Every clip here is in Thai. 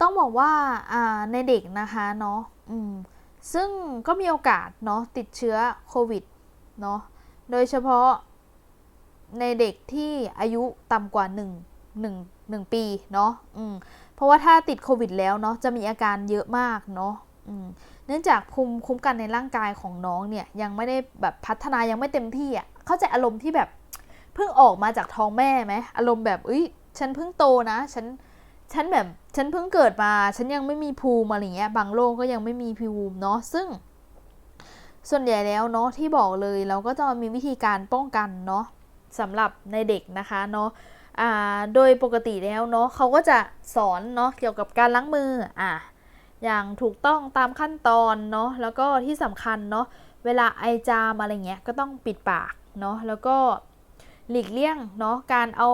ต้องบอกว่าในเด็กนะคะเนาะซึ่งก็มีโอกาสเนาะติดเชื้อโควิดเนาะโดยเฉพาะในเด็กที่อายุต่ำกว่า 1 1 1 ปีเนาะเพราะว่าถ้าติดโควิดแล้วเนาะจะมีอาการเยอะมากเนาะเนื่องจากภูมิคุ้มกันในร่างกายของน้องเนี่ยยังไม่ได้แบบพัฒนายังไม่เต็มที่อะเข้าใจอารมณ์ที่แบบเพิ่งออกมาจากท้องแม่ไหมอารมณ์แบบเอ้ยฉันเพิ่งโตนะ ฉัน ฉันแบบฉันเพิ่งเกิดมาฉันยังไม่มีภูมิอะไรเงี้ยบางโรคก็ยังไม่มีภูมิเนาะซึ่ง ส่วนใหญ่แล้วเนาะที่บอกเลยเราก็จะมีวิธีการป้องกันเนาะสำหรับในเด็กนะคะเนาะอ่าโดยปกติแล้วเนาะเขาก็จะสอนเนาะเกี่ยวกับการล้างมืออะอย่างถูกต้องตามขั้นตอนเนาะแล้วก็ที่สำคัญเนาะเวลาไอจามอะไรเงี้ยก็ต้องปิดปากเนาะแล้วก็ หลีกเลี่ยงเนาะการเอา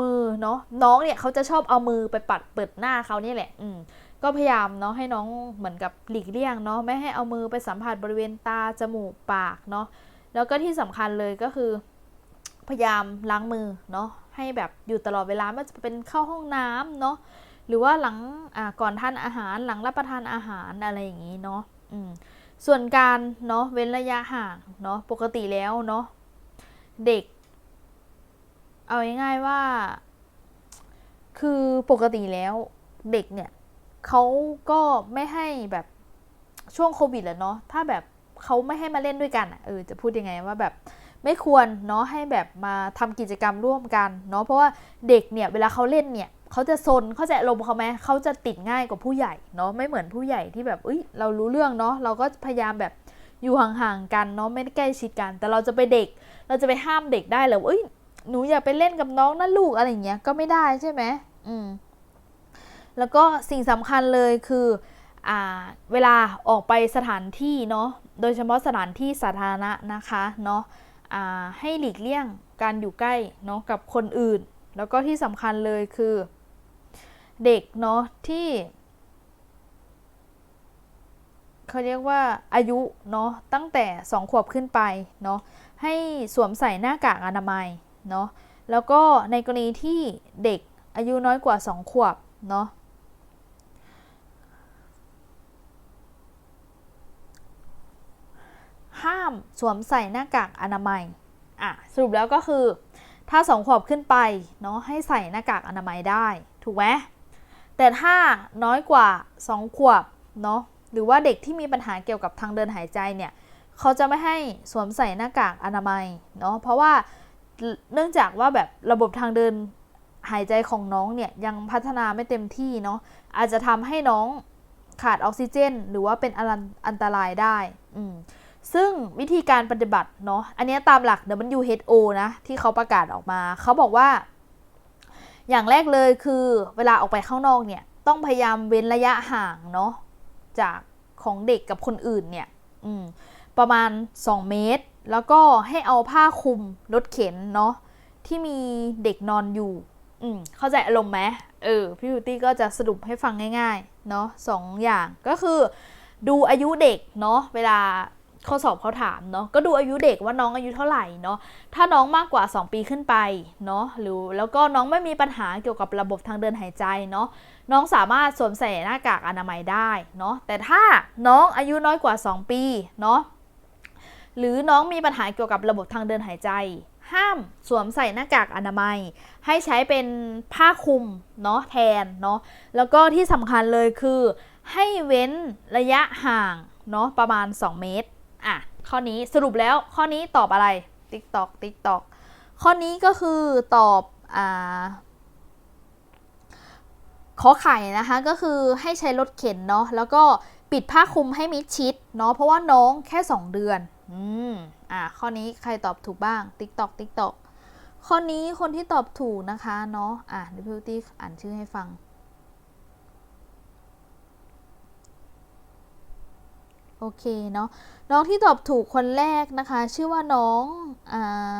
มือเนาะน้องเนี่ยเขาจะชอบเอามือไปปัดเปิดหน้าเขานี่แหละ อืมก็พยายามเนาะให้น้องเหมือนกับหลีกเลี่ยงเนาะไม่ให้เอามือไปสัมผัสบริเวณตาจมูกปากเนาะแล้วก็ที่สำคัญเลยก็คือ พยายามล้างมือเนาะให้แบบอยู่ตลอดเวลาไม่ว่าจะเป็นเข้าห้องน้ำเนาะหรือว่าหลังก่อนทานอาหารหลังรับประทานอาหารอะไรอย่างนี้เนาะอืมส่วนการเนาะเว้นระยะห่างเนาะปกติแล้วเนาะเด็ก เอาง่ายๆว่า คือปกติแล้วเด็กเนี่ยเขาก็ไม่ให้แบบช่วงโควิดแหละเนาะถ้าแบบเขาไม่ให้มาเล่นด้วยกันเออจะพูดยังไงว่าแบบไม่ควรเนาะให้แบบมาทำกิจกรรมร่วมกันเนาะเพราะว่าเด็กเนี่ยเวลาเขาเล่นเนี่ยเขาจะซนเขาจะอารมเขาไหมเขาจะติดง่ายกว่าผู้ใหญ่เนาะไม่เหมือนผู้ใหญ่ที่แบบเอ้ยเรารู้เรื่องเนาะเราก็พยายามแบบอยู่ห่างๆกันเนาะไม่ได้ใกล้ชิดกัน แต่เราจะไปเด็ก เราจะไปห้ามเด็กได้หรอเอ้ย หนูอยากไปเล่นกับน้องนะลูกอะไรอย่างเงี้ยก็ไม่ได้ใช่ไหมอืมแล้วก็สิ่งสำคัญเลยคืออ่าเวลาออกไปสถานที่เนาะโดยเฉพาะสถานที่สาธารณะนะคะเนาะอ่าให้หลีกเลี่ยงการอยู่ใกล้เนาะกับคนอื่น แล้วก็ที่สำคัญเลยคือ เด็กเนาะที่เขาเรียกว่าอายุเนาะตั้งแต่ 2 ขวบขึ้นไปเนาะให้สวมใส่หน้ากากอนามัย เนาะแล้วก็ในกรณีที่เด็กอายุน้อยกว่า 2 ขวบเนาะห้ามสวมใส่หน้ากากอนามัยอะสรุปแล้วก็คือ ถ้า 2 ขวบขึ้นไปเนาะให้ใส่หน้ากากอนามัยได้ ถูกไหมแต่ถ้าน้อยกว่า 2 ขวบเนาะหรือว่าเด็กที่มีปัญหาเกี่ยวกับทางเดินหายใจเนี่ยเขาจะไม่ให้สวมใส่หน้ากากอนามัยเนาะเพราะว่า เนื่องจากว่าแบบระบบทางเดินหายใจของน้องเนี่ยยังพัฒนาไม่เต็มที่เนาะอาจจะทำให้น้องขาดออกซิเจน หรือว่าเป็นอันตรายได้อืมซึ่งวิธีการปฏิบัติเนาะอันนี้ตามหลัก WHO นะที่เขาประกาศออกมา เขาบอกว่า อย่างแรกเลยคือเวลาออกไปข้างนอกเนี่ย ต้องพยายามเว้นระยะห่างเนาะจากของเด็กกับคนอื่นเนี่ยประมาณ 2 เมตร แล้วก็ให้เอาผ้าคลุมรถเข็นเนาะที่มีเด็กนอนอยู่ อืมเข้าใจอารมณ์ไหมเออพี่บิวตี้ก็จะสรุปให้ฟังง่ายๆ เนาะสองอย่างก็คือดูอายุเด็กเนาะเวลาข้อสอบเขาถามเนาะก็ดูอายุเด็กว่าน้องอายุเท่าไหร่เนาะถ้าน้องมากกว่า 2 ปีขึ้นไปเนาะหรือแล้วก็น้องไม่มีปัญหาเกี่ยวกับระบบทางเดินหายใจเนาะน้องสามารถสวมใส่หน้ากากอนามัยได้เนาะแต่ถ้าน้องอายุน้อยกว่า 2 ปีเนาะ หรือน้องมีปัญหาเกี่ยวกับระบบทางเดินหายใจ ห้ามสวมใส่หน้ากากอนามัย ให้ใช้เป็นผ้าคลุมเนาะแทนเนาะแล้วก็ที่สำคัญเลยคือ ให้เว้นระยะห่างเนาะประมาณ 2 เมตรอะข้อนี้สรุปแล้วข้อนี้ตอบอะไรติ๊กตอกติ๊กตอกข้อนี้ก็คือตอบอ่าขอไข่นะคะก็คือให้ใช้รถเข็นเนาะแล้วก็ ปิดผ้าคลุมให้มิดชิดเนาะเพราะว่าน้องแค่ 2 เดือน อืมอะข้อนี้ใครตอบถูกบ้าง ติ๊กตอกติ๊กตอกข้อนี้คนที่ตอบถูกนะคะเนาะอะเดี๋ยวพี่ตี้อ่านชื่อให้ฟัง โอเคเนาะน้องที่ตอบถูกคนแรกนะคะ ชื่อว่าน้องอ่า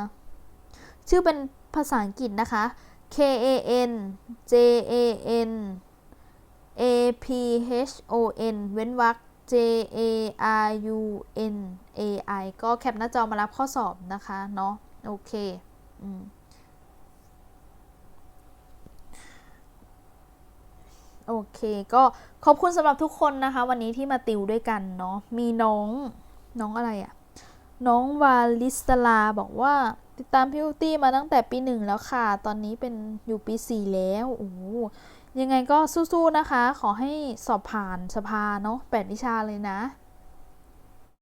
ชื่อเป็นภาษาอังกฤษนะคะ K A N J A N A P H O N เว้นวรรค J A R U N A I ก็แคปหน้าจอมารับข้อสอบนะคะ เนาะโอเคอโอเค ก็ขอบคุณสำหรับทุกคนนะคะ วันนี้ที่มาติวด้วยกันเนาะ มีน้องน้องอะไรอะน้องวาลิสลาบอกว่าติดตามพี่อุตี้มาตั้งแต่ปีหนึ่งแล้วค่ะ ตอนนี้เป็นอยู่ปีสี่แล้ว โอ้ ยังไงก็สู้ๆนะคะ ขอให้สอบผ่านสภาเนาะแปดวิชาเลยนะ